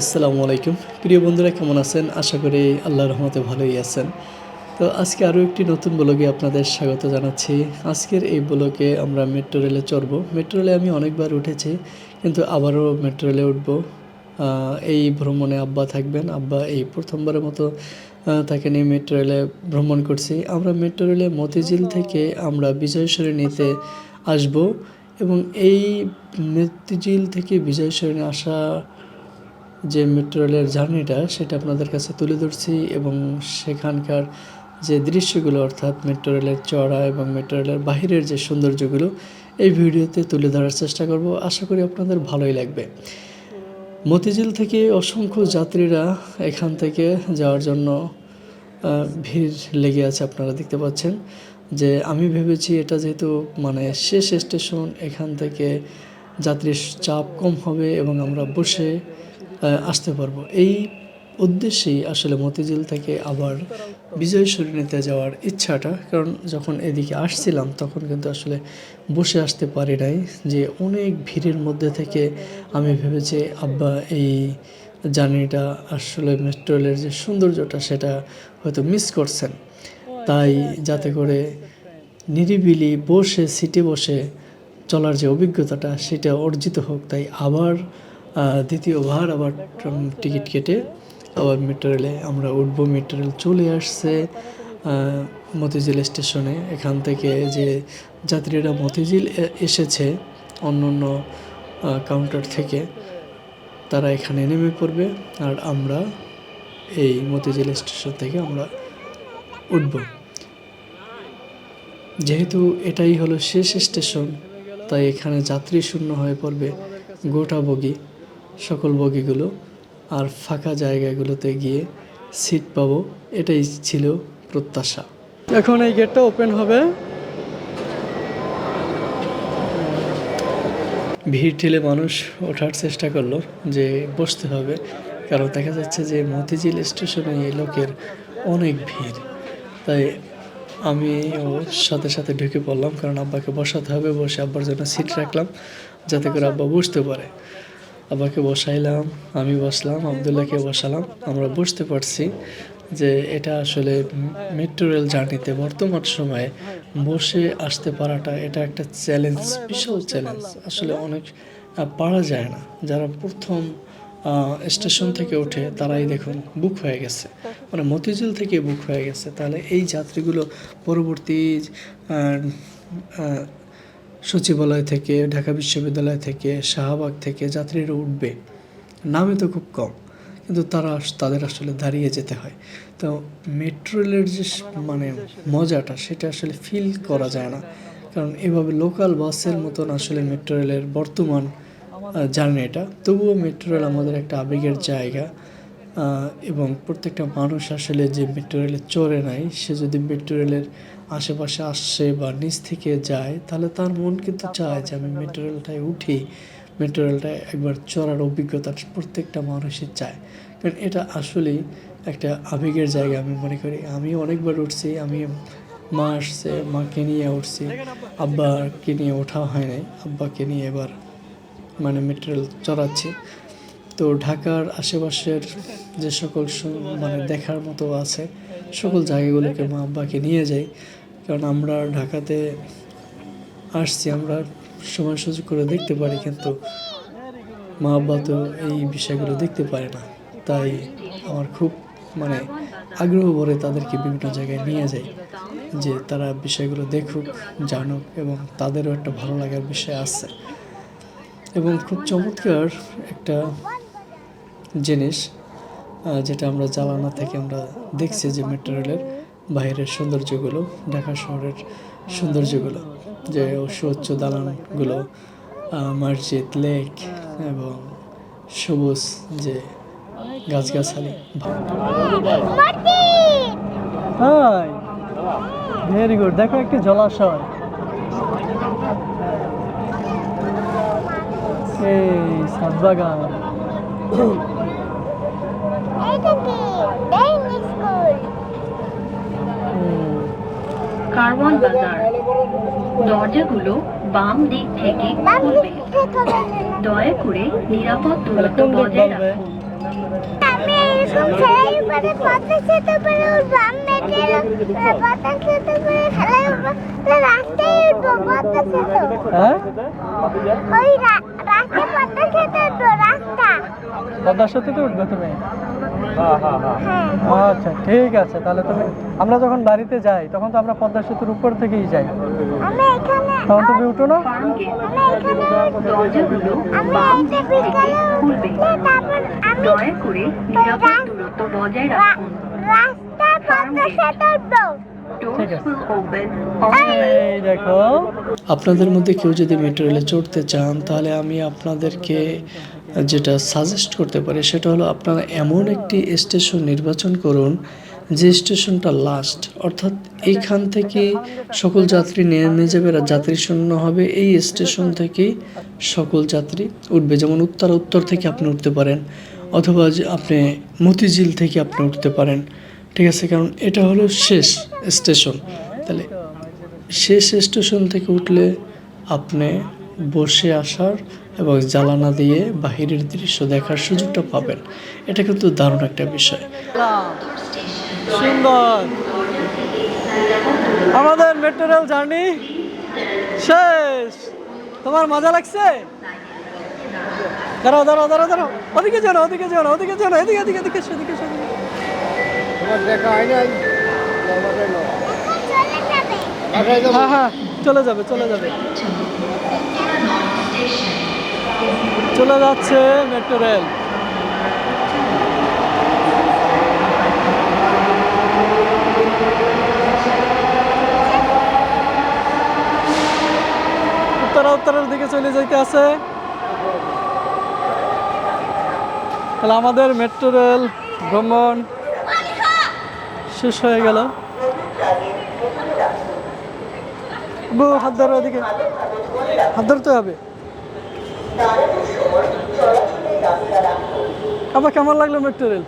আসসালামু আলাইকুম। প্রিয় বন্ধুরা, কেমন আছেন? আশা করি আল্লাহর রহমতে ভালোই আছেন। তো আজকে আরও একটি নতুন ব্লগে আপনাদের স্বাগত জানাচ্ছি। আজকের এই ব্লগে আমরা মেট্রো রেলে চড়ব। মেট্রো রেলে আমি অনেকবার উঠেছি, কিন্তু আবারও মেট্রো রেলে উঠব। এই ভ্রমণে আব্বা থাকবেন। আব্বা এই প্রথমবারের মতো তাকে নিয়ে মেট্রো রেলে ভ্রমণ করছি। আমরা মেট্রো রেলে মতিঝিল থেকে আমরা বিজয় সরণিতে আসব এবং এই মতিঝিল থেকে বিজয় সরণি আসা যে মেট্রো রেলের জার্নিটা, সেটা আপনাদের কাছে তুলে ধরছি এবং সেখানকার যে দৃশ্যগুলো, অর্থাৎ মেট্রো রেলের চড়া এবং মেট্রো রেলের বাহিরের যে সৌন্দর্যগুলো, এই ভিডিওতে তুলে ধরার চেষ্টা করব। আশা করি আপনাদের ভালোই লাগবে। মতিঝিল থেকে অসংখ্য যাত্রীরা এখান থেকে যাওয়ার জন্য ভিড় লেগে আছে আপনারা দেখতে পাচ্ছেন। যে আমি ভেবেছি এটা যেহেতু মানে শেষ স্টেশন, এখান থেকে যাত্রীর চাপ কম হবে এবং আমরা বসে আসতে পারব। এই উদ্দেশ্যেই আসলে মতিঝিল থেকে আবার বিজয় সরণিতে যাওয়ার ইচ্ছাটা, কারণ যখন এদিকে আসছিলাম তখন কিন্তু আসলে বসে আসতে পারি নাই যে অনেক ভিড়ের মধ্যে থেকে আমি ভেবেছি, আব্বা, এই জার্নিটা আসলে মেট্রো রেলের যে সৌন্দর্যটা সেটা হয়তো মিস করছেন। তাই যাতে করে নিরিবিলি বসে, সিটে বসে চলার যে অভিজ্ঞতাটা সেটা অর্জিত হোক, তাই আবার দ্বিতীয়বার আবার টিকিট কেটে আবার মেট্রো রেলে আমরা উঠবো। মেট্রো রেল চলে আসছে মতিঝিল স্টেশনে। এখান থেকে যে যাত্রীরা মতিঝিল এসেছে, অন্য অন্য কাউন্টার থেকে, তারা এখানে নেমে পড়বে আর আমরা এই মতিঝিল স্টেশন থেকে আমরা উঠব। যেহেতু এটাই হলো শেষ স্টেশন, তাই এখানে যাত্রী শূন্য হয়ে পড়বে গোটা বগি। সকল বগিগুলো আর ফাঁকা জায়গাগুলোতে গিয়ে সিট পাবো, এটাই ছিল প্রত্যাশা। এখন এই গেটটা ওপেন হবে। ভিড় ঠেলে মানুষ ওঠার চেষ্টা করল যে বসতে হবে, কারণ দেখা যাচ্ছে যে মতিঝিল স্টেশনে লোকের অনেক ভিড়। তাই আমি ওর সাথে সাথে ঢুকে পড়লাম, কারণ আব্বাকে বসাতে হবে, বসে আব্বার জন্য সিট রাখলাম, যাতে করে আব্বা বসতে পারে। আব্বাকে বসাইলাম, আমি বসলাম, আবদুল্লাহকে বসালাম। আমরা বুঝতে পারছি যে এটা আসলে মেট্রো রেল জার্নিতে বর্তমান সময়ে বসে আসতে পারাটা এটা একটা চ্যালেঞ্জ বিশাল চ্যালেঞ্জ আসলে অনেক পারা যায় না। যারা প্রথম স্টেশন থেকে ওঠে, তারাই দেখুন বুক হয়ে গেছে। মানে মতিঝিল থেকে বুক হয়ে গেছে। তাহলে এই যাত্রীগুলো পরবর্তী সচিবালয় থেকে, ঢাকা বিশ্ববিদ্যালয় থেকে, শাহবাগ থেকে যাত্রীরা উঠবে। নামে তো খুব কম, কিন্তু তারা তাদের আসলে দাঁড়িয়ে যেতে হয়। তো মেট্রো রেলের যে মানে মজাটা, সেটা আসলে ফিল করা যায় না। কারণ এভাবে লোকাল বাসের মতন আসলে মেট্রো রেলের বর্তমান জার্নিটা তবুও মেট্রো রেল আমাদের একটা আবেগের জায়গা। এবং প্রত্যেকটা মানুষ আসলে যে মেট্রো রেলে চড়ে নাই, সে যদি মেট্রো রেলের আশেপাশে আসছে বা নিচ থেকে যায়, তাহলে তার মন কিন্তু চায় যে আমি মেট্রো রেলটায় উঠি। মেট্রো রেলটায় একবার চড়ার অভিজ্ঞতা প্রত্যেকটা মানুষই চায়। কারণ এটা আসলেই একটা আবেগের জায়গা। আমি মনে করি, আমি অনেকবার উঠছি, আমি মা আসছে, মাকে নিয়ে উঠছি। আব্বাকে নিয়ে ওঠা হয় নাই, আব্বাকে নিয়ে এবার মানে মেট্রো রেল চড়াচ্ছি। তো ঢাকার আশেপাশের যে সকল মানে দেখার মতো আছে, সকল জায়গাগুলোকে মা আব্বাকে নিয়ে যাই। কারণ আমরা ঢাকাতে আসছি, আমরা সময় সুযোগ করে দেখতে পারি, কিন্তু মা আব্বা তো এই বিষয়গুলো দেখতে পারে না। তাই আমার খুব মানে আগ্রহ ভরে তাদেরকে বিভিন্ন জায়গায় নিয়ে যাই, যে তারা বিষয়গুলো দেখুক, জানুক এবং তাদেরও একটা ভালো লাগার বিষয় আছে। এবং খুব চমৎকার একটা জিনিস যেটা আমরা জ্বালানা থেকে আমরা দেখছি যে মেট্রো রেলের বাইরের সৌন্দর্যগুলো, ঢাকা শহরের সৌন্দর্যগুলো, যে সুউচ্চ দালানগুলো মসজিদ লেক এবং সবুজ যে গাছগাছালি। হাই ভেরি গুড দেখো একটি জলাশয়। এই ডেইনি স্কুল কারওয়ান বাজার দরজাগুলো বাম দিক থেকে খুলবে। দয়া করে নিরাপদ দূরত্ব বজায় রাখুন। আমি এরকম উপরে মেয়েদের পদ্মা সেতু উপরে খেলাই উঠবো রাস্তায় উঠবো পদ্মা সেতু হ্যাঁ? ওই রাস্তায় পদ্মা সেতু উঠবো পদ্মার সেতুতে উঠবে তুমি? হ্যাঁ আচ্ছা ঠিক আছে তাহলে তুমি আমরা যখন বাড়িতে যাই তখন তো আমরা পদ্মা সেতুর উপর থেকেই যাই। তখন তুমি উঠো না? দেখো। আপনাদের মধ্যে কেউ যদি মেট্রো রেলে চড়তে চান তাহলে আমি আপনাদেরকে যেটা সাজেস্ট করতে পারি সেটা হলো আপনারা এমন একটি স্টেশন নির্বাচন করুন যে স্টেশনটা লাস্ট অর্থাৎ এইখান থেকে সকল যাত্রী নেমে যাবে আর যাত্রী শূন্য হবে, এই স্টেশন থেকেই সকল যাত্রী উঠবে। যেমন উত্তর উত্তর থেকে আপনি উঠতে পারেন, অথবা আপনি মতিঝিল থেকে আপনি উঠতে পারেন, ঠিক আছে? কারণ এটা হলো শেষ স্টেশন তাহলে শেষ স্টেশন থেকে উঠলে আপনি বসে আসার এবং জ্বালানা দিয়ে বাহিরের দৃশ্য দেখার সুযোগটা পাবেন। এটা কিন্তু দারুণ একটা বিষয়। সুন্দর। আমাদের মেট্রো রেল জার্নি শেষ। তোমার মজা লাগছে? দাঁড়াও দাঁড়াও দাঁড়াও দাঁড়াও। ওদিকে যাও না ওদিকে যাও না ওদিকে যাও না এদিকে এদিকে এদিকে এদিকে এসো। এখন চলে যাবে হ্যাঁ হ্যাঁ। চলে যাবে চলে যাবে। চলে যাচ্ছে মেট্রো রেল। উত্তরা উত্তরের দিকে চলে যাইতে আছে। তাহলে আমাদের মেট্রো রেল ভ্রমণ শেষ হয়ে গেল। হাত ধরো ওদিকে হাত ধরতে হবে। আবার কেমন লাগল মেট্রো রেল